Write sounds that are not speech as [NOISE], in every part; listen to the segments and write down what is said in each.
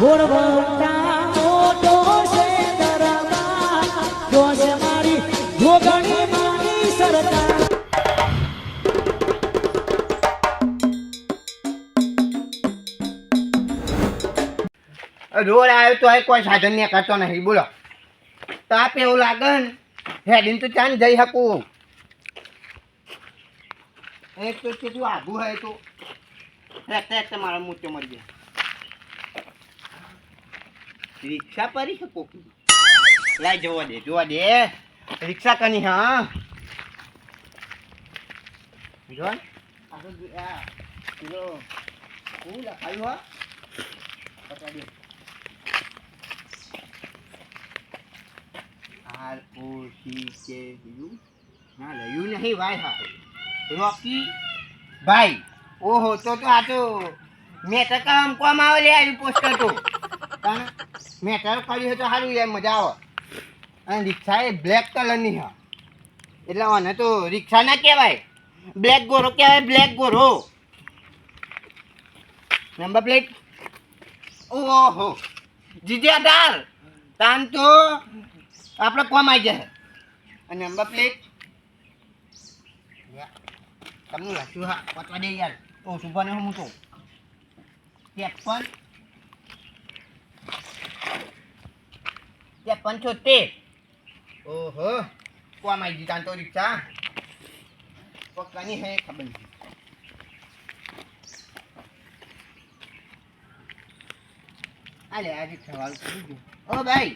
Road આવ્યો તો કોઈ સાધન ને કરતો નહીં, બોલો. તાપ એવું લાગે ને, હેડીને તો ચાંદ જઈ શકું. એક તો કેટલું આઘું હોય તો. હેકતા મારા મૂર્ચો મરી જાય. રિક્ષા પરી શકો. લાઈ જોવા દે જોવા દે. રિક્ષા કની, હા. જો પેલો શું લખાયું હા બતાવી R, O, C, K U ના લે નહીં ભાઈ હા. રોકી. ભાઈ, ઓહો, તો તો આ તો મેટર કામ કોમ આવે લે આવી પોસ્ટર તો મેટર કર્યું હોય તો સારું યાર, મજા આવે. અને રિક્ષા એ બ્લેક કલરની હા. એટલે આને તો રિક્ષા ના કહેવાય. બ્લેક ગોરો કહેવાય બ્લેક ગોરો. નંબર પ્લેટ ઓહો. જીજે અઢાર. તાન તો આપણે કોમ આવી જાય અને નંબર પ્લેટ તમને લખ્યું હા, પતવા દે યાર. તો શુભાને હું તો. ત્રેપન ત્રેપન પંચોતેર. ઓહો કોમ આવી ગઈ તો રિક્ષા પક્કાની હે ખબર નહીં અરે આજે રિક્ષા કરી દઉં. ઓ ભાઈ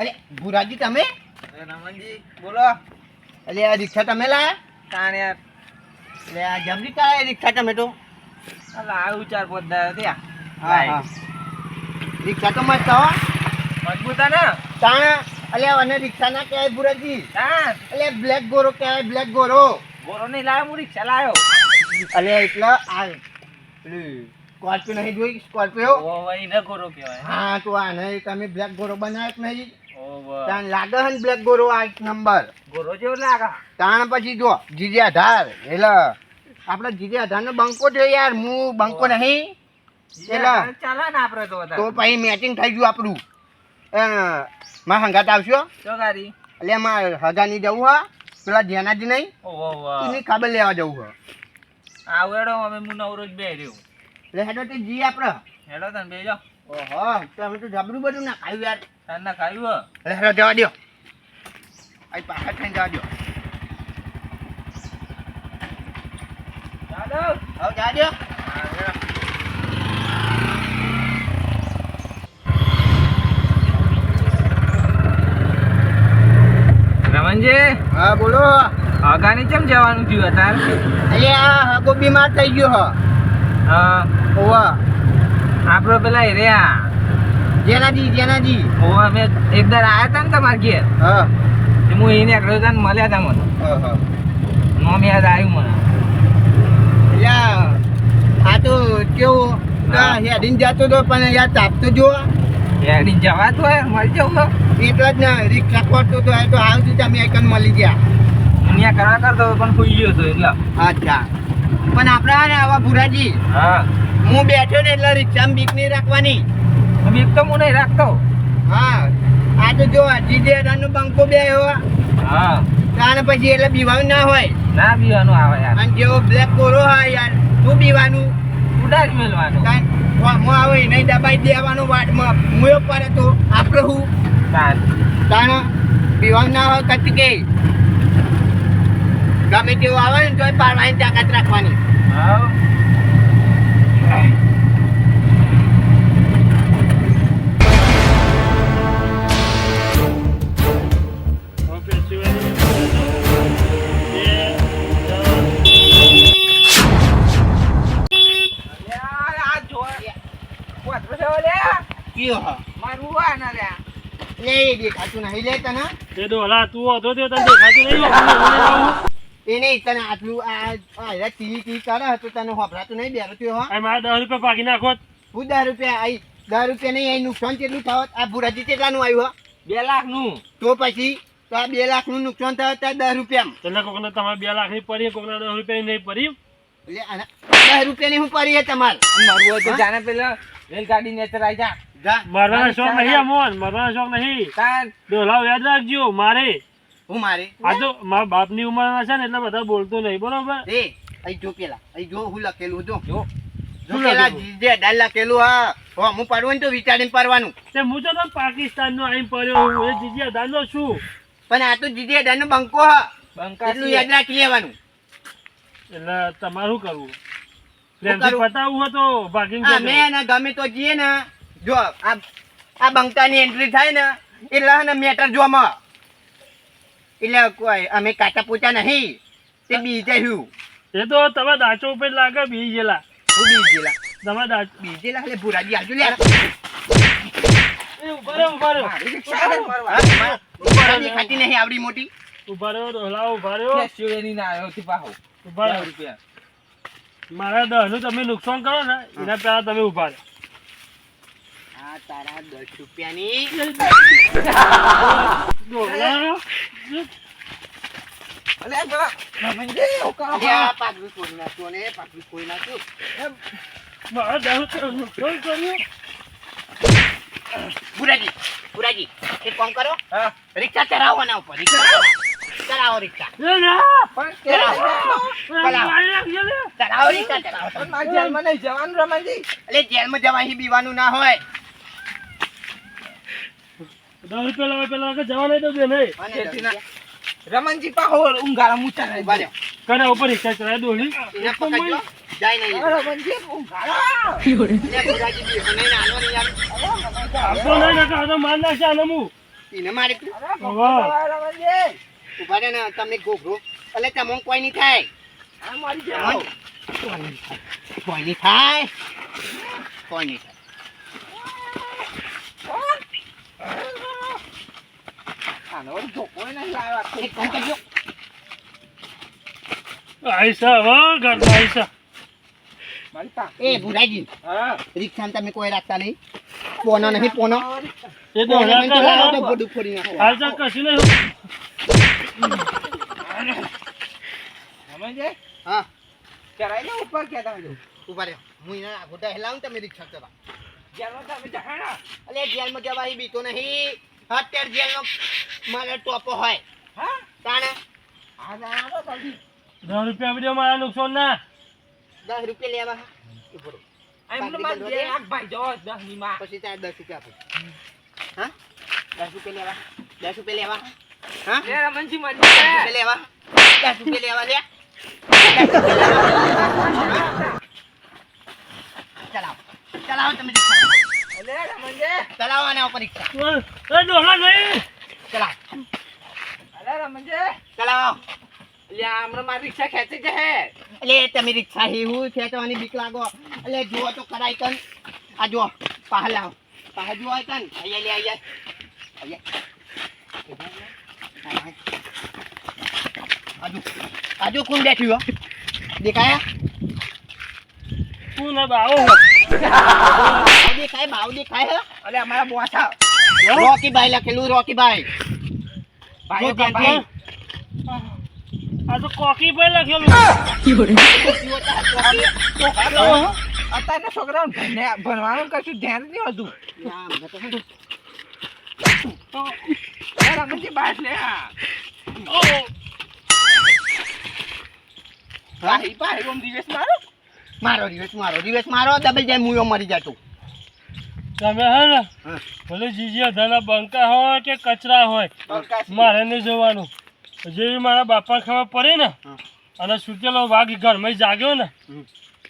અરે ભુરાજી તમે? રમણજી બોલો. અરે આ રિક્ષા તમે લાયા? કાણ યાર. એટલે આ જમરી કાળા રિક્ષા તમે તો? અલા આવું ચાર પોત દાદા હા હા. રિક્ષા તો મસ્ત હો મજબૂત ને તાણ અલે અને રિક્ષા ના કહેવાય ભુરાજી હા અલે બ્લેક ગોરો કહેવાય બ્લેક ગોરો. ગોરો નહીં લાવ્યો હું રિક્ષા લાવ્યો અલે એટલે આ પેલું સ્કોર્પિયો નહીં જોઈ સ્કોર્પિયો? ઓ ભાઈ ને ગોરો કહેવાય. હા તો આ નહીં તમે બ્લેક ગોરો બનાવ્યો કે નહીં? તાણ લાગે હે બ્લેક ગોરો આ નંબર? ગોરો જેવો લાગે. તાણ પછી જો જીજે આધાર એટલે આપણે જીજે આધારનો નો બંકો છે યાર હું બંકો નહીં. તો પછી મેચિંગ થઈ ગયું આપણું. માં હંગાત આવશો શું ગાડી. એટલે એમાં હગાની જવું હા. પેલા ધ્યાનાજી નહીં. એની ખબર લેવા જવું હા. આવું અમે હું નવરો બે રહ્યો. એટલે હેડો તે જી આપણે હેડો તને બે જાઓ ઓહો તમે તો જબરું બધું ના ખાયું યાર. તાર ના ખાયું એટલે હેડો જવા દો અહીં પાછા થઈને જવા દો દાદા હવે જવા દો હા, હેડો. રમણજી હા બોલો. અગાની કેમ જવાનું થયું હતા એટલે આ હગો બીમાર થઈ ગયો હ. હા. ઓવા આપણો પેલા એરિયા જેનાજી જેનાજી ઓવા મેં એક દર આયા હતા ને તમારા ઘેર? હા. હું એને એકલો હતા મળ્યા હતા મને. નોમ યાદ આવ્યું મને. એટલે આ તો કેવું. હેડીને જતો હતો પણ યાર તાપતો જો હેડી જવા તો મળી જવું તો. એટલે જ ને રિક્ષા ખોટતો તો એ તો હાલ સુધી અમે એકન મળી ગયા. અહીંયા કરવા કરતો પણ સુઈ ગયો હતો એટલે. અચ્છા. પણ આપણા ને આવા ભુરાજી હા. હું બેઠો ને એટલે રિક્ષામાં બીક નહીં રાખવાની. બીક તો હું નહીં રાખતો. હા. આ તો જો જીજે નો બંકો બે હોય હા. તાને પછી એટલે બીવાનું ના હોય. ના પીવાનું આવે યાર. અને જેવો બ્લેક કોરો હોય યાર શું બીવાનું. ઉડાડી મેળવાનું. તાન હું આવે નહીં દબાઈ દેવાનું વાટમાં. મુયો પડે તો આપણે હું તાણ પીવાનું ના હોય કચ્છ કે. ગમે તેવું આવે ને તોય પાડવાની તાકાત રાખવાની. હા. વાંદરો છે ઓલે. કયો હ? મારું આ ના લ્યા. લે દેખાતું નહીં લે તને. તે હલા તું હતો તે તને દેખાતું નહીં આ તને આટલું આ આ ટી ટી કરે તો તને હોભરાતું નહીં બે રૂપિયા હો. મારા દસ રૂપિયા ભાગી નાખો હું દસ રૂપિયા આઈ દસ રૂપિયા નહીં અહીં નુકસાન કેટલું થાવત આ ભુરાજી કેટલાનું આવ્યું બે લાખનું તો પછી તો આ બે લાખનું નુકસાન થયું ત્યાં દસ રૂપિયા એટલે કોકને તમારે બે લાખની પડી કોકને દસ રૂપિયા નહીં પડી. એટલે દસ રૂપિયાની હું પડી તમારે. મારું હોય તો હા? પેલા રેલગાડી ને ચલાઈ જા. મરવાનો શોખ નહીં અમોન મરવાનો શોખ નહીં. ડોલાવ યાદ રાખજો મારે. હું મારે? આ તો મારા બાપની ઉંમરના છે ને એટલે બધા બોલતો નહીં બરોબર? એ અહીં જો પેલા અહીં જો હું લખેલું જો. જો. પડવું ને આઈને પડ્યો હું જીજી અદાનો છું. પણ આ તો જીજે અડાનો બંકો હા. બંકા યાદ રાખી લેવાનું. એટલે તમારે કરવું? પ્રેમથી પતાવું પતાવવું હોય તો ભાગીને હા જજો. મેં ને ગમે તો જઈએ ને જો આ આ બંકાની એન્ટ્રી થાય ને એટલે હે ને મેટર જોમાં એટલે કોઈ અમે કાચા પૂચા નહીં. તે બીજે હું એ તો તમે દાચો ઉપર લાગે બીજેલા. હું બીજેલા. તમે દાચ બીજેલા એટલે ભુરાજી આજુ લે. એ ઊભા રહ્યો ઊભા રહ્યો મારી રિક્ષા ને ફરવા. હા, મારે ભુરાજી ખાતી નહીં આવડી મોટી. ઊભા રહ્યો ડોલા ઊભા રહ્યો. ના આવ્યો પાહો ઊભા રહ્યો રૂપિયા. મારા દહનું તમે નુકસાન કરો ને એના પહેલા તમે ઊભા રહો. આ તારા દસ રૂપિયાની ભુરાજી ભુરાજી એક કામ કરો. હા. રિક્ષા ચલાવો ના ઉપર રિક્ષા ચલાવો રિક્ષા પેલા. ચલાવો રિક્ષા મારા જેલમાં નહીં જવાનું રમણજી એટલે જેલમાં જવા બીવાનું ના હોય. દસ રૂપિયા પેલા જવા નહીં. દો બે નહીં. રમણજી પાહો ઊંઘાડા મૂચા નહીં ઊભા કરે ઉપર રિક્ષા ચલાવી દોડી એને પકડજો. જાય નહીં. રમણજી ઊંઘાડા એટલે ભુરાજી બીજો નહીં નાનો નહીં યાર. આપતો નહીં નકર તો માર નાખશે આને હું એને મારે તું. રમણજી. ઊભા રહે ને તમે ઘોઘરો. એટલે તમને કોઈ નહીં થાય. હા મારી જાઓ. કોઈ નહીં થાય. કોઈ નહીં થાય. કોઈ નહીં થાય. એક કામ કરજો. આઈસા હો ઘરમાં આઈસા મારી પા એ ભુરાજી. હા. તમે કોઈ રાખતા નહીં. પોનો નહીં પોનો. ફોડી નાખો. કશું નહીં. રમણજી હા. ચરાઈ લે ઉપર કેતા હજુ ઊભા હું એને આગોટા હેલાવું તમે રિક્ષા ચલાવો. જેલમાં તમે જહાણા અલે જેલમાં જવા ઈ બીતો નહીં. અત્યારે જેલનો મારે ટોપો હોય. હા? તાણે આ જાણો જલ્દી. દસ રૂપિયા આપી દો મારા નુકસાન ના. દસ રૂપિયા લેવા માર ભાઈ જો દસની માં. પછી તારે દસ રૂપિયા આપો. હા? દસ રૂપિયા લેવા. દસ રૂપિયા લેવા. હા? લે રમણજી દસ લેવા. દસ રૂપિયા લેવા લે દસ રૂપિયા લેવા. ચલાવો ચલાવો તમે રિક્ષા ચલાવો આના ઉપર રિક્ષા ચલાવો ચલાવો લે હમણાં મારી રિક્ષા ખેંચી જશે એટલે તમે રિક્ષા હેવું ખેંચવાની બીક લાગો એટલે જુઓ તો કરાય કન આ જુઓ પાહ લાવો પાહ જુઓ કન અહીંયા લે અહીંયા અહીંયા આજુ આજુ કોણ બેઠ્યું હો? દેખાયા? તું ના બાવો બાવ દેખાય બાવ દેખાય હે? અલે અમારા બોસા. રોકીભાઈ લખેલું રોકીભાઈ ભાઈ ભાઈ. આ તો કોકી પર લખેલું છોકરાઓને ભણ્યા- ભણવાનું કશું ધ્યાન નહીં હતું. તો? લે રમણજી લે. ભાઈ ભાઈ ઓમ દિવસ મારો? મારો દિવસ મારો દિવસ મારો ડબલ જાય મુયો મરી જતો તમે હે ને ભલે જીજી અધાના બંકા હોય કે કચરા હોય મારે નહીં જોવાનું. જેવી મારા બાપા ખબર પડે ને અને સુતેલો વાઘ ઘરમાં જાગ્યો ને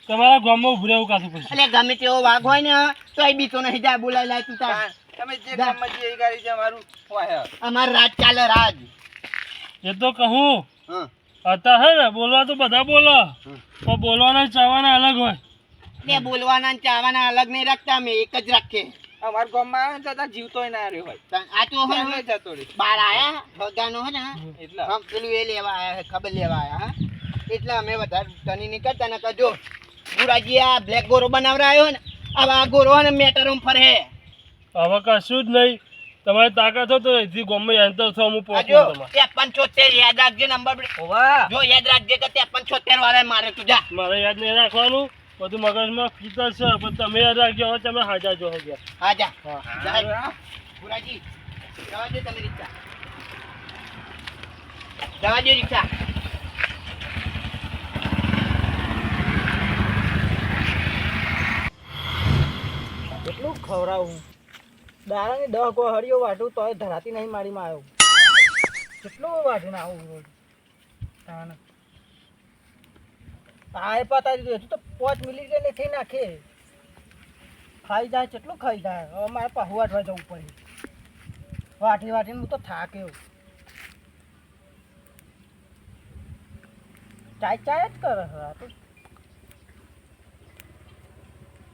તમારા ગામમાં ઉભરે એવું કાશું પડશે. એટલે ગમે તેવો વાઘ હોય ને તો એ બીતો નહીં જાય બોલાય લાય તું તાર. તમે જે ગામમાં જે ગાડી છે અમારું અમાર રાજ ચાલે રાજ. એ તો કહું હા. હતા હે ને બોલવા તો બધા બોલો. પણ બોલવાના ચાવાના અલગ હોય. બે બોલવાના ચાવાના અલગ નહીં રાખતા અમે એક જ રાખીએ. અમાર ગામમાં આવે ને તો ત્યાં જીવતોય ના રહ્યો હોય. આ તો હોય જતો રહે. બાર આયા ભગાનો હે ને એટલે. હમ પેલું એ લેવા આયા હે, ખબર લેવા આયા હા? એટલે અમે વધારે ધની નહીં કરતા ને કજો ગુરાજી આ બ્લેક ગોરો બનાવરાયો ને આવા આ ગોરો ને મેટરો ફરે હવે કશું જ નહીં. તમારી તાકાત હોય તો એથી ગમે એન્ટર થો હું પહોંચું તમારે. ત્રેપન છોતેર યાદ રાખજે નંબર ઓવા જો યાદ રાખજે કે ત્રેપન છોતેર વાળા મારે તું જા. મારે યાદ નહીં રાખવાનું. બધું મગજમાં ફીતર છે પણ તમે યાદ રાખજો હવે તમે હાજા જો ગયા હા જા. હા. પુરાજી જવા દે તમે રિક્ષા. જવા દે રિક્ષા. કેટલું ખવડાવું? દાડાની દહ કો હળીઓ વાટું તોય ધરાતી નહીં મારીમાં આવ્યો કેટલું ના આવું રોજ? તાને આ એ પતા દીધું, હજુ તો પાંચ એટલે થઈ નાખે. ખાઈ જાય, કેટલું ખાઈ જાય? હવે મારે પાહુ વાટવા જવું પડે. વાટી વાટીને હું તો થાક્યો ચાય ચાય જ કરે છે આ તો.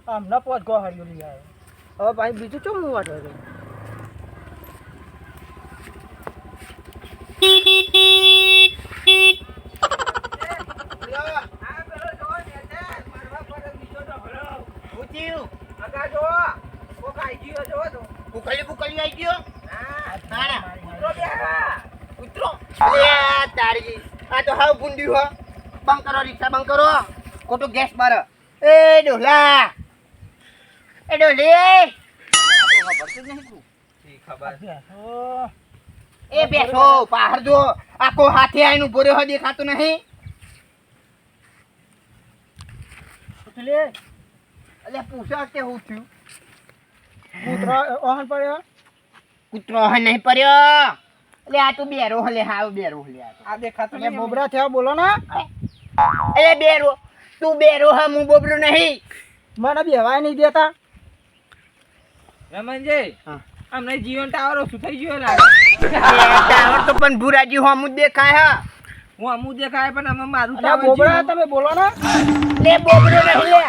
હમણાં પોચ ગો હળિયો લઈ આવ્યો હવે ભાઈ બીજું ચો હું વાટવા જવું આ પેલો જો ને તે મારવા પર બીજો તો ભલો હું થયું આગા જો કો ખાઈ ગયો જો તો કુકલી કુકલી આવી ગયો ઉતરો. તારી આ તો હાવ ગુંડી હો બંધ રિક્ષા બંધ કરો ખોટું ગેસ મારો એ ડોલા એ ડોલી એ બેસો બહાર જો આખો હાથે આવીને ઊભો રહ્યો દેખાતું નહીં. એટલે એટલે પૂછો કે હું થયું કૂતરો ઓહન પડ્યો? કૂતરો ઓહન નહીં પડ્યો. એટલે આ તું બેરો હલે હા બેરો હલે. આ દેખાતું એટલે બોબરા થયા બોલો ને. એટલે બેરો તું બેરો હા હું બોબરો નહીં. મને બેવાય નહીં દેતા. રમણજી હા. અમને જીવન ટાવર ઓછું થઈ ગયો લાગે. ટાવર તો પણ ભુરાજી હું જ દેખાય હા. હું અમુક દેખાય પણ અમે મારું એટલે ટાવર બોબરા તમે બોલો ને. લે બોબરો નહીં લે.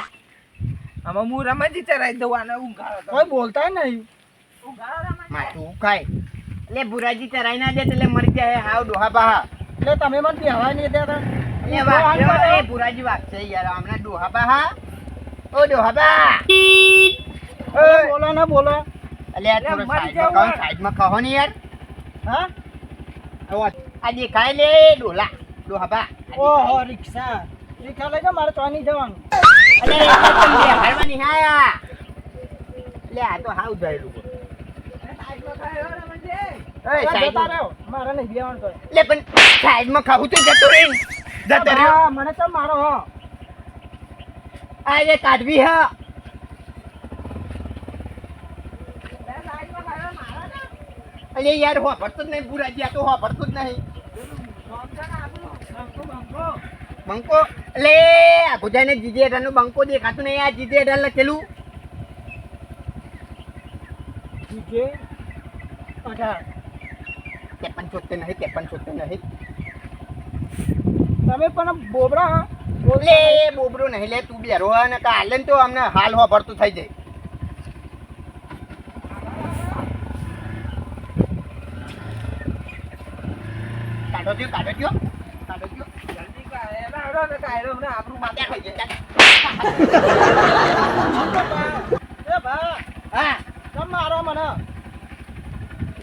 અમે હું રમણજી ચરાઈ દઉં આને ઊંઘાડો તો. કોઈ બોલતા નહીં. માથું ખાય એટલે ભુરાજી ચરાઈ ના દે એટલે મરી જાય. હાવ ડોહા બાહા એટલે તમે મને બેવાય નહીં દેતા. એટલે વાગશે એ વાત છે યાર હમણાં ડોહા બાહા ઓ ડોહા બા બોલો ને બોલો. આ થોડો સાઈડમાં. કહો સાઈડમાં કહો ને યાર. હા? આ દેખાય લે ડોલા. ડોહા બા ઓહો રિક્ષા. રિક્ષા લઈ મારે ચોની જવાનું. અલે એ તો હાયા લે આ તો હાવ જયેલું મારે નહીં બેવાનું તો. લે પણ સાઈડમાં ખાવું તો જતો મને તો મારો હો. આ કાઢવી હા બે સાઈડમાં ખાયો મારો ને. અલે યાર હો ભરતો જ નહીં ભુરાજી આ તો હો ભરતો જ નહીં. બંકો, લે આ ગુજાને જીજે અઢારનું બંકો દેખાતું નહીં આ જીજે અઢાર લખેલું. જીજે? અઢાર. ત્રેપન છોતેર નહીં ત્રેપન છોતેર નહીં. તમે પણ બોબરા હો. લે બોબરો નહીં લે તું બેરો ને કાલે તો અમને હાલ હો ભરતું થઈ જાય. કાઢો થયો કાઢો થયો કાઢો થયો જલ્દી કાઢો. ને કાઢો ને આપણું માથે થઈ જાય. [LAUGHS] એ ભા હા. તમે મારો મને?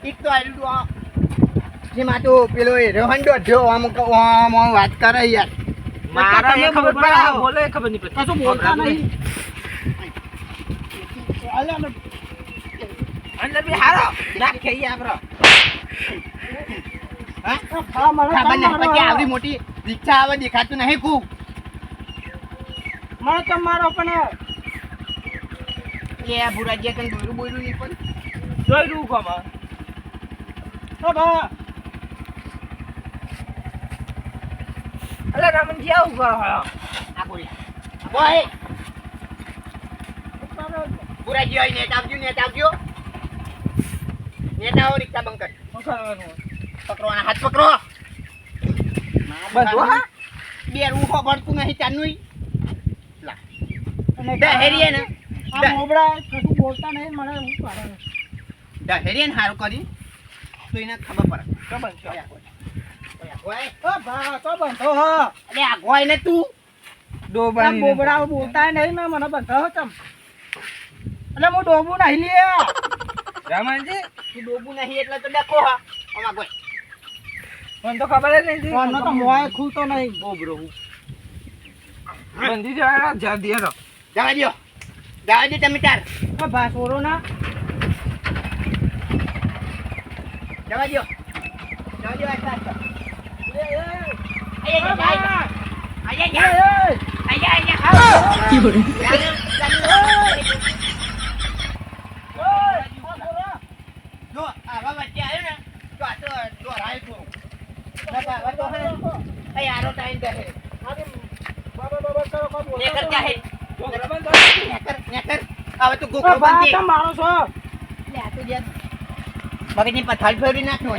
એક તો આયલું તું આ જેમાં તો પેલો એ રોહન દોઢ્યો આમ આમ વાત કરે યાર. મારા એ ખબર પડે બોલે ખબર નહીં પડતી. કશું બોલતા નહીં. અંદર બી હારો. નાખ આપણો ખબર નહીં પછી. આવડી મોટી આવે દેખાતું નહીં ખૂબ. મને તમે મારો પણ દોરું નહીં પણ. ભા અલે રમણજી આવું કરો આ બોલ્યા બોય. ભુરાજી હોય નેટ આવજો નેટ આવજો. નેટ આવો રિક્ષા બંધ કર. શું કરવાનું? પકડો આના હાથ પકડો. બધું હા? બે રૂહો ભરતું નહીં ચાનું અને દહેરીએ ને. આ મોબડા કશું બોલતા નહીં મને હું પાડે દહેરીએ ને હારું કરી તો એને ખબર પડે. તો બનશો ઓય, ઓય. ઓ ભા તો બંધો હો. અલે આ ગોય ને તું. આ બોલતા નહીં ને મને બંધો તમ એટલે હું ડોબું નહીં લે રમણજી તું ડોબું નહીં એટલે તો ડખો હા. કોઈ મને તો ખબર જ નહીં ફોનનો તો મોય ખૂલતો નહીં બોબરો હું બંધી જવાના જલ્દી હેડો જવા દ્યો જવા દે તમે તાર આ ભા છોરો ના જવા દ્યો જવા દ્યો આટલા આટલા. આયા, આયા, આયા. આયા, આયા, આયા. ચાલો, ચાલો. જો, આવા વચ્ચે આવ્યો ને, તો આ તો દોરાય. તો મગજની પથારી ફેરવી નાખો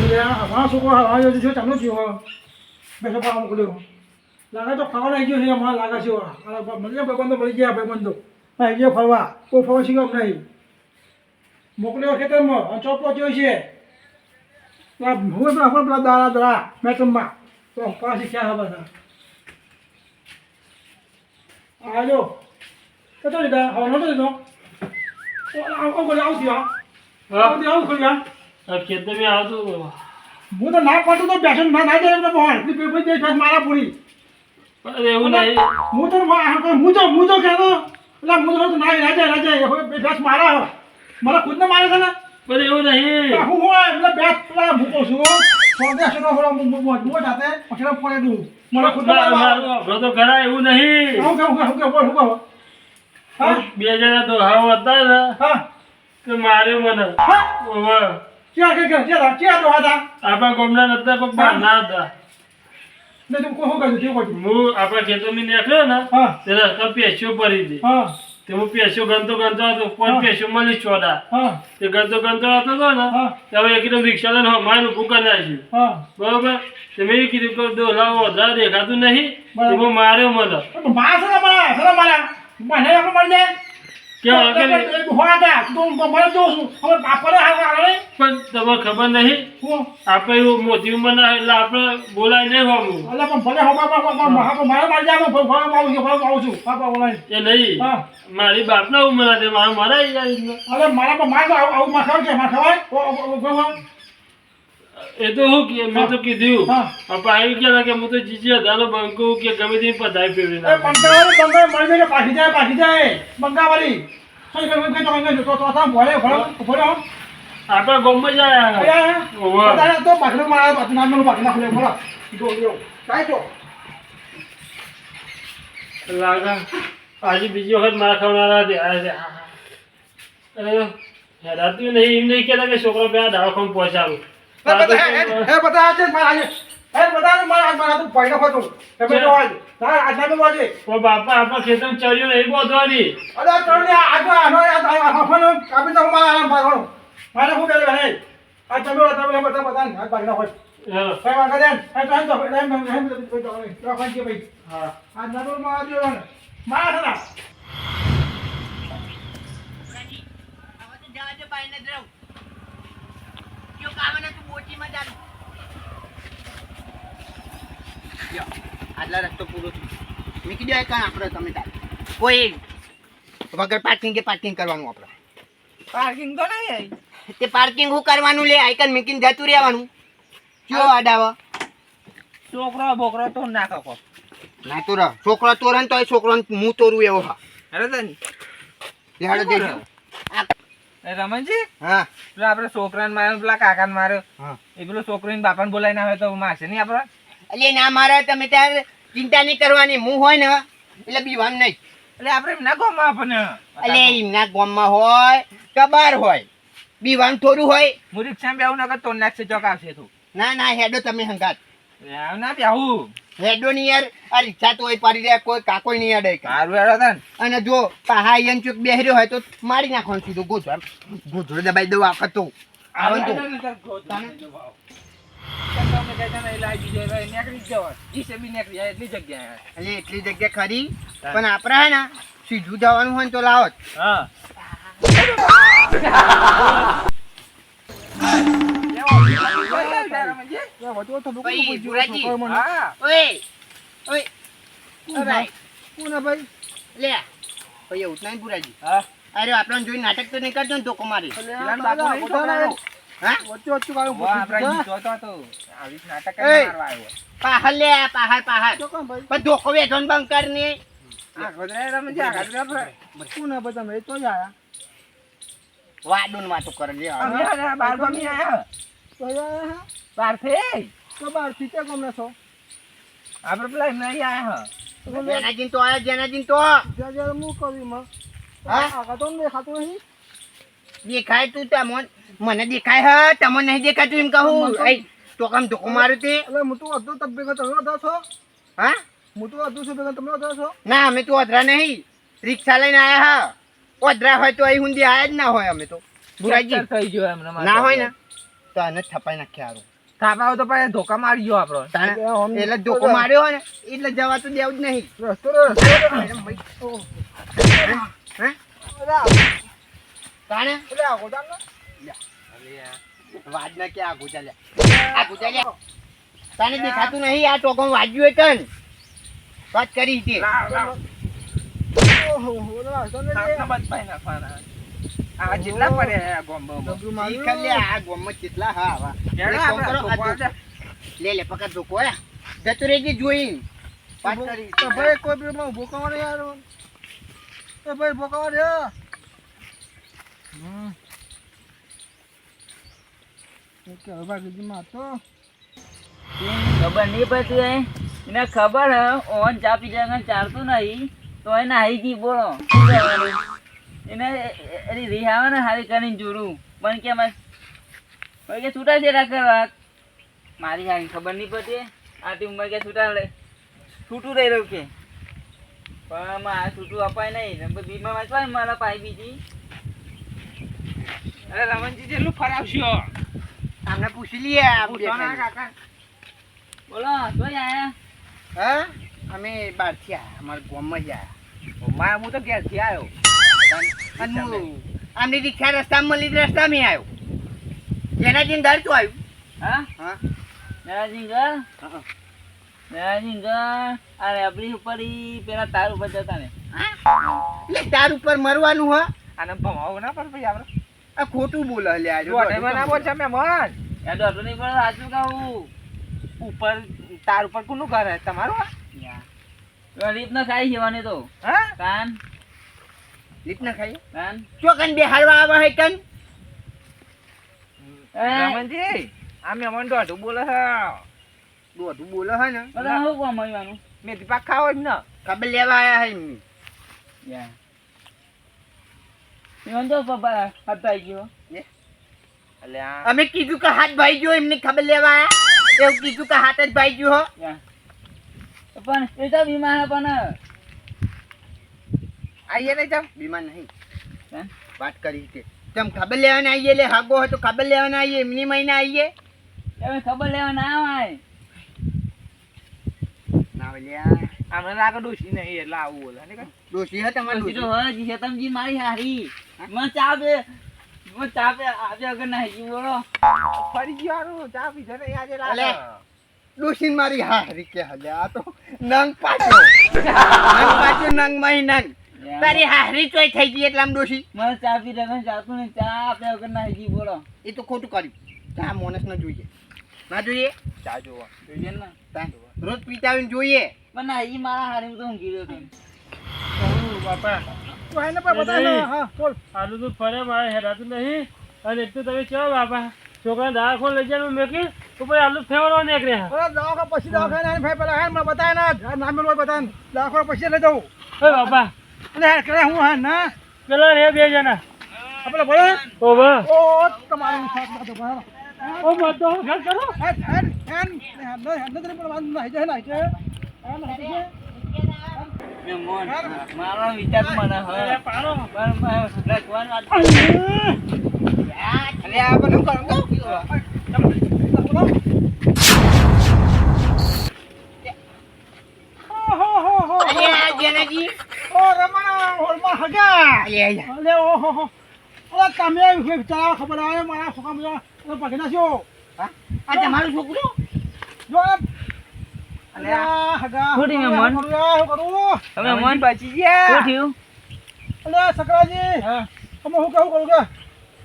જવા છોકરો આવ્યો છે ચાલો થયો બેસો પાવા મોકલ્યો લાગે તો ખાવા આવી ગયો છે અમારા લાગે છે મળી ભાઈબંધો મળી ગયા ભાઈબંધો આવી ગયો ફરવા. કોઈ ફરવા શીખવા નહીં મોકલ્યો ખેતરમાં અને ચોપડો જોઈ છે. પેલા હું આપણે પેલા દાડા દાડા મેટમમાં તો પાછી ક્યાં છે આજો કતો લીધા? હવે નતો લીધો? આવું બોલે આવું થયો આવું આવું ખોલ્યા આ ખેતરમાં આવતું હું તો ના પાડું તો બેસો ના ના જાય તો તું દે ફેસ મારા પૂરી. એવું નહીં. હું તો હું તો હું તો કહેતો એટલે હું તો ના જાય મારા મારા ખુદને મારે છે ને? પણ એવું નહીં. હું હોય એટલે બેસ પેલા મૂકો છું નો મજબૂત જાતે પછી દઉં મને ખુદને મારું તો એવું નહીં. હું કહો હા બે જણા તો હાવ હતા ને. તો માર્યો મને. ઓવે. ક્યાં કે ક્યાં ક્યાં તો હતા? આપણા ગામના નતા કોઈ બહારના હતા. ને તું કહ્યું કેવું કહ્યું હું આપણા નીકળ્યો ને હા. તે રસ્તા પેશિયો પડી હતી હા. તે હું પેશિયો ગણતો ગણતો હતો. પણ પેશો મળી છોડા. તે ગણતો ગણતો હતો તો ને હવે એકદમ રિક્ષા લઈને મારે ઊભું કરી નાખ્યું. બરોબર? તે મેં કીધું કે ડોલા વધારે દેખાતું નહીં. માર્યો મને મારા મને આપણે મળી જાય? ખબર નહીં? હું આપણે એવું મોટી એટલે આપણે બોલાય નહીં હોવું બાપા મારા બાપા એ નહીં. હા. મારી બાપના ઉંમર મારા મારા એ તો હું કે મેં તો કીધું. આવી ગયા કે હું તો જીજી હજારનો બંકો કે ગમે તે પધારી ફેરવી ના બંકા બંગાળ મળી જાય પાછી જાય પાછી જાય. બંગાવાળી કઈ કઈ કઈ તો કઈ તો તો ભોળે ભોળે ભોળે આપણા ગામમાં જ આયા. ઓવે. તો પાછળ મારા પાછળ નામનું પાછળ નાખો બોલો. જો જો કાઈ તો. લાગા. આજે બીજી વખત મારા ખવડાવવાના દે. અરે હેરાતું નહીં એમ નહીં કહેતા કે છોકરો બે દવાખાને પહોંચાડું. બાપા આપણા ખેતરમાં ચર્યો નહીં બોધવાની મારા બેલે હે આ તમે તમે બધા બધા હોય કરે ભાઈ હા આ નરો માં આજો ને મારા ના kama ને તું બોચીમાં ચાલું. લ્યો, આટલા રસ્તો પૂરો થયો. મૂકી દો કાં આપણે તમે તાર કોઈ વગર પાર્કિંગ કે પાર્કિંગ કરવાનું આપણે? પાર્કિંગ તો નહીં. તે પાર્કિંગ હું કરવાનું લે આઈકન મૂકીને જતું રહેવાનું. કયો આડાવા? છોકરો બોકરો તો ના કો ના તો રહ છોકરો તોરણ તો છોકરો હું તોરું એવો હા. અરે તને. લેહાડો જઈશું એ રમણજી? હા. પેલો આપણે છોકરાને માર્યો પેલા કાકાને માર્યો. હા. એ પેલો છોકરીને બાપાને બોલાવીને આવે તો મારશે નહીં આપડે? એટલે ના મારે તમે ત્યારે ચિંતા નહીં કરવાની. હું હોય ને એટલે બીવાનું નહીં. એટલે આપણે એમના ગામમાં આપણને એટલે એમના ગામમાં હોય કે બહાર હોય. બીવાનું થોડું હોય. હું રિક્ષામાં નકર તો નાખશે ચોક આવશે તું. ના ના હેડો તમે હંગાત. ના બેહું. હેડો ની યાર. આ રિક્ષા તો પડી રહ્યા કોઈ કાકોય નહીં અડે. સારું હેડો તને. અને જો પાહા અહીંયા ચૂક બેહર્યો હોય તો મારી નાખવાનું સીધું. આમ. ગોધરો દબાઈ દઉં આખત તો. આવે તો. એટલે જગ્યા ખરી. પણ આપણે હે ને સીધું જવાનું હોય તો લાવો હા. [LAUGHS] અરે ને લે પાહર પાહર પણ ધોકો વેઠો વાતો કરે. તો આયા હા? બહારથી. તો ક્યાં ગમે છો. આપણે પેલા એમને આયા હા. જેનાજીન તો આયા જેનાજીન તો. જ્યાં જ્યાં હું કરી માં. હા? આગળ તો દેખાતું નહીં દેખાય તું તમોન. મને દેખાય હ તમને નહીં દેખાતું એમ કહું. તો કામ ધોકો મારું તે. એટલે હું તો અડધો ભેગા તમે અડધો છો? હા? હું તો અડધું છું ભેગા તમે અડધો છો? ના અમે તો અધરા નહીં. રિક્ષા લઈને આયા હા. અધરા હોય તો અહીં હુંદી આયા જ ના હોય અમે તો. થઈ ગયો ના હોય ને. તો આને થપાઈ નાખ્યા હારું. થાપા તો પછી ધોકા મારી ગયો આપણો. એટલે ધોકો માર્યો હોય ને એટલે જવા તો દેવું જ નહીં. વાજના કે આ ગુજાલ્યા. આ ગુજાલ્યા. તને દેખાતું નહીં આ ટોકો વાજ્યું હોય તને વાત કરી તે આ જેટલા પડે આ ઈ માર્યું. આ ગોમમાં કેટલા હા હા. હેડો એક કામ આપણે કરો, આ ધોકો ધોકો. લે લે પકડ ધોકો હે. જતું રહેજે જોઈ. વાત કરી. તો ભાઈ કોઈ બી માં ઊભો કરો યાર. એ ભાઈ ઊભો કરો રે હમ. કે હવે ભાગીજી માં તો ખબર નહીં પડતી એને ખબર ઓન ચા પી જાય ચાલતું નહીં. તો એને આવી ગઈ બોલો. શું કરવાનું? એને એની રિહાવાને હારી કરીને જોડું. પણ કે મસ્ત પણ કે છૂટા છે કરવા મારી હારી ખબર નહીં પડતી આટલી ઉંમર કે છૂટા લે છૂટું રહી રહ્યું કે. પણ આ છૂટું અપાય નહીં. બીમા વાંચવાય ને મારા પાઈ બીજી. અરે રમણજી જેટલું ફરાવશો. આમને પૂછી લઈએ. કાકા. બોલો તો આયા? હા? અમે બહારથી આયા અમારા ગામમાં જ મારા હું તો ઘેરથી આવ્યો. અને હું આમની રિક્ષા રસ્તામાં તો રસ્તામાં આવ્યો જેના જીન દર તો આવ્યું. હા? હા. અરે ઉપર પેલા તાર ઉપર જતા ને. એટલે તાર ઉપર મરવાનું હ? આને ભમાવો ના પડે પછી આપણે. આ ખોટું બોલે લે આ જો ના બોલ છે મહેમાન એ દોઢું નહીં પડે સાચું કહું. ઉપર તાર ઉપર કોનું ઘર હે? તમારું રીત ના ખાઈ જવાની તો. હા? કાન લીટ ના ખાઈએ કાન બે બેહાડવા આવે હે કન રમણજી આ મહેમાન દોઢું બોલે છે દોઢું બોલે હે ને? બધા શું કોમ મળવાનું મેથી પાક ખાવો જ ને ખબર લેવા આયા હે ઈવન તો પપ્પા હતા ગયો. એટલે અમે કીધું કે હાથ ભાઈ ગયો એમને ખબર લેવા આયા? એવું કીધું કે હાથ જ ભાઈ ગયો હો. પણ એ તો બીમાર પણ. આઈએ નહીં જાવ બીમાર નહીં. વાત કરી છે તમ ખબર લેવાને આવીએ લે? હાગો હોય તો ખબર લેવાને આવીએ એમની મહિને આવીએ તમે ખબર લેવા ના આવે ના લ્યા. આમને લાગે ડોશી નહીં એટલે આવું બોલે. ને? ડોશી હે તમારી? પછી તો ડોશી? હજી હેતમજી મારી હારી. મને ચા બે મને ચા બે આજે અગર ના હેજી બોલો. ફરી ગયો હારું, ચા પીધો ને આજે. લાગે. ડોશી મારી હારી કે હલે આ તો નંગ પાછો. [LAUGHS] નંગ પાછો નંગ મહી નંગ તારી હારી તો થઈ ગઈ એટલે આમ ડોશી. મને ચા પી રહ્યા ચાતું નહીં ચા આપ્યા વગર ના ગઈ બોલો. એ તો ખોટું કર્યું. ચા મોનસ ન જોઈએ. ના જોઈએ? ચા જોવા. જોઈએ ને. રોજ પીતાવીને જોઈએ. પણ ના એ મારા હારી તો ઊંઘી રહ્યો બાપા. તો હા બોલ. આલુ તો ફરે મારે હેરાતું નહીં. અને એક તો તમે કેવો બાપા. છોકરા દાખલો લઈ જાય મેકી તો પછી આલુ ફેવરો નીકળ્યા અરે દવાખા પછી દવાખાને ભાઈ પેલા હેડ મને બતાય ને આ નામ મેળવો બતાય દવાખાને પછી લઈ જવું એ બાપા હેડ હું હા ના? પેલા રે બે જણા. આપણે ઓ ઓ તમારું સાથ ના તો ઓ ઘર કરો. પણ વાંધો નહીં જાય નહીં મારો વિચાર મને હવે. પાડો. પણ લખવાનું આ- અલે આ બધું કરો તો. હો હો હો હો અરે આ જેનાજી ઓ રમણા હોલમાં હગા અલે આયા. અલે હો હો. તમે વિચારા ખબર આવે? મારા છોકરા બધા પગે નાખ્યો આ તમારું છોકરું? જો આ હગા યાર? શું કરું તમે મન. બચી ગયા. શું થયું અલ્યા સકરાજી. અમે હું કહું કરું કે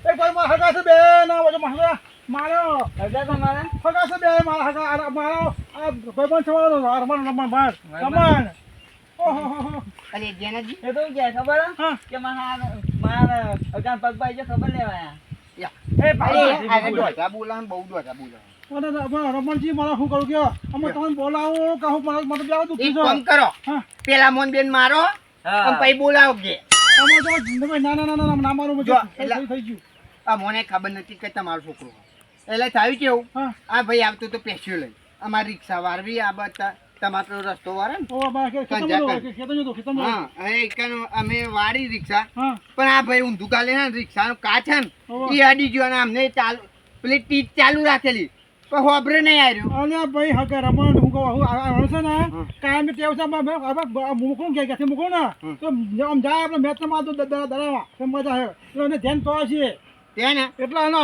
એક ભાઈ મારા હગા છે બે ના વજે મારા મારો હગા તમારા હગા છે બે મારા હગા આ મારો આ ભાઈબંધ છે મારો રમણ રમણ ભાઈ રમણ. ઓહો હો હો. અરે જેનાજી એ તો કે ખબર? કે મારા મારા હગા પગ ભાઈ ખબર લેવા આયા. એ ભાઈ આ દોઢા બોલાવે બહુ દોઢા બોલાવે અને રમણજી મારા શું કરું કે અમે તમને બોલાવો કે મને મને બી દુખી કામ છે કરો પેલા મોન બેન મારો. અને પછી બોલાવો કે અમે તો ના ના ના ના ના મારું જો, એટલે- થઈ થઈ ગયું. આ મને ખબર નથી કે તમારો છોકરો. એટલે થયું કેવું? આ ભાઈ આવતો તો પેસ્યો લઈ. અમારી રિક્ષા વારવી આ બધા તમારો રસ્તો વારે ને. અમે વાળી રિક્ષા. પણ આ ભાઈ ઊંધું કાલે ને રિક્ષાનો કાચ છે ને. એ અડી ગયો અને અમને ચાલુ પેલી ટીચ ચાલુ રાખેલી. પણ હોબરે નહીં આવ્યો અલ્યા ભાઈ હકે રમણ હું કહું હું આ આ છે ને. કાયમી ટેવ છે મૂકું કે ક્યાંથી મૂકું ને. તો આમ જાય આપણે તો દરાવા મજા આવે. એટલે એને ધ્યાન તો છે ત્યાં ને? એટલે એનો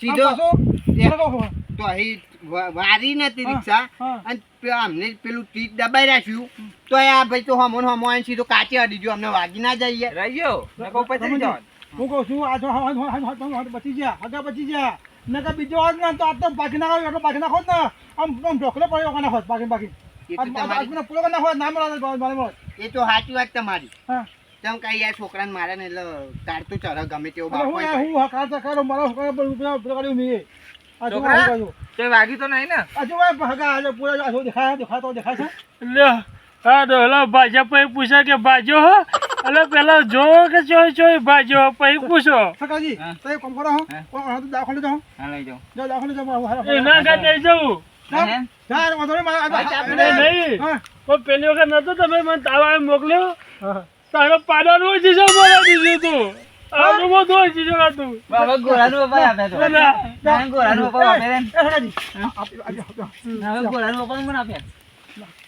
સીધો. આ. તો અહીં વારી નથી રિક્ષા. અને અમને પેલું ટીટ દબાઈ રાખ્યું. તો આ ભાઈ તો હમો ને હમો આવીને સીધો કાચે અડી ગયો. અમને વાગી ના જઈએ. રહ્યો. હું કહું છું આ જો બચી ગયા હગા બચી ગયા. નકર બીજો હોત ના તો આ તો પાકી ના એટલો પાકી નાખો ને. આમ આમ ઢોકલો પડ્યો કાના હોત પાકી પાકી તો પૂરો ના હોત ના મળે એ તો સાચી વાત તમારી. હા. તેમ કઈ યાર છોકરાને મારે ને એટલે તારતું ચઢ ગમે તેવો એટલે હું હું હકાર તો કરો મારો હકાર પર રૂપિયા પેલો કર્યું મેં આ છોકરા? તે વાગી તો નહીં ને? આ જો આ હગા આજે પૂરા આ જો દેખાય દેખાતો દેખાય છે? લે હા ડોલા ભાજપ પછી પૂછે કે ભાજો હો? એટલે પેલા જો કે ચોય ચોય ભાજો પછી પૂછો. સકાજી તો એ કોમ કરો હો? કોણ તો દાખલ જાઓ હા. લઈ જાઓ. જો દાખલ જાઓ હું હારા- એના કાંઈ જવું હા? હે? જા, વાંધો નહીં, મારા- આ- આ- નહીં હા. પેલી વખત નતો તમે મને તાવા મોકલ્યો? તારો પાડાનું જીજો બોલા દીધું તું. આનું બધું જીજો હતું હવે ગોળાનું પપ્પા આપે તો ના. ના, ગોળાનું પપ્પા આપે રે. હવે ગોળાનું પપ્પા મને આપે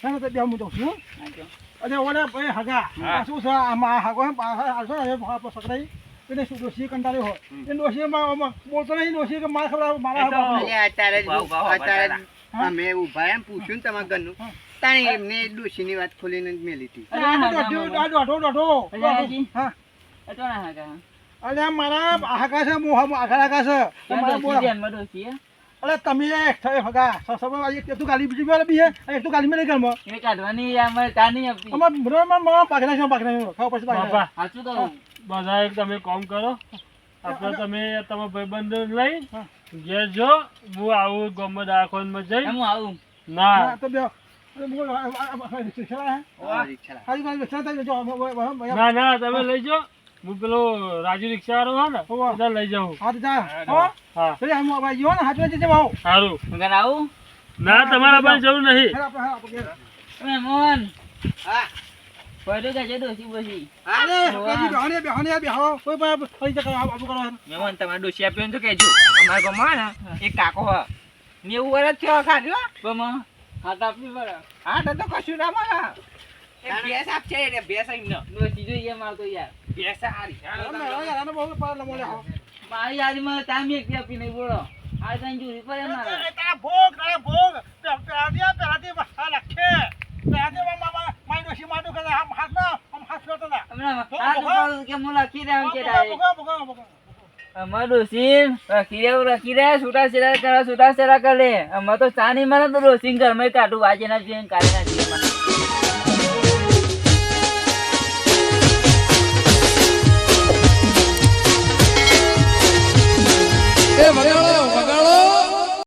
હા, તો બે હું જાઉં છું, હો. હા, જો. અને ઓલા ભાઈ હગા શું છે આમાં હાગો હે, આ આ- આ શું છે, આ સકરાઈ એને શું ડોશી કંટાળ્યો હોય એ આમાં બોલતો નહીં દોશી કે માર ખબર મારા. અત્યારે જ અત્યારે હા. અમે ઊભા એમ પૂછ્યું ને તમારા ઘરનું હા. તાણે એમને ડોશીની વાત ખોલીને જ મેલી હતી દોઢો, દોઢો. હા. એ તો ના હાકા. અરે આ મારા આકાશ છે હું હમ આગળ હાગા મારા બોલ. ધ્યાનમાં અરે તમે એક થયો હગા સ- સબ એક તું ગાલી બીજી વાર બી હે એક તું ગાલી મેં ઘરમાં એ કાઢવાની અમારે તા નહીં આપતી. અમાર બરોબરમાં પાકના છે પાકના છે ખાવ પછી પાકના બાપા સાચું તો બધા એક તમે કોમ કરો આપણે તમે તમારા ભાઈબંધો લઈ. ઘેર જો હું આવું ગમે માં જઈ હું આવું ના તો બે ના ના તમે લઈ જાઓ હું પેલો રાજુ રિક્ષા વાળો હા ને. લઈ જાઉં. હાથ જા. હો હા. ચલે હું આવા જીવો ને હાથ જજે બાવ સારું ઘર આવું? ના તમારા પાસે જરૂર નહીં. એ મોહન. હા. પડ્યું કે અરે બેહાને બેહાને બેહો કોઈ પણ ફરી જગ્યાએ આવું કરો. મહેમાન તમારે ડોશી આપ્યો તો કહેજો. અમારા ગામમાં ને એક કાકો હ નેવું વર્ષ થયો ખાધો બમાં. હાથ આપવી પડે. હા તો તો કશું ના મળે. ભેંસ આપશે ભેંસ એમને ડોશી જોઈએ મારતો યાર. પાર મારી યાદમાં તામ એક આપી નહીં બોલો. આ કઈ જોડી પડે મારે તારા ભોગ તારા ભોગ. પેલાથી પેલાથી આ લખે પેલાથી મામા માઈ ડોશી માટું કરે. આમ હાથ ના આમ હાથ ફેરતો ના. હાથ ઉપર કે હું લખી દે કે ડાયરેક્ટ ભોગા ભોગા ભોગા અમાર ડોસીન રખી દે રખી દે છૂટા છેડા કરે છૂટા છેડા કરે અમાર તો ચા નહીં મને તો ડોસીન ઘરમાં કાઢું વાજે ના જોઈએ કાઢી ના એ મને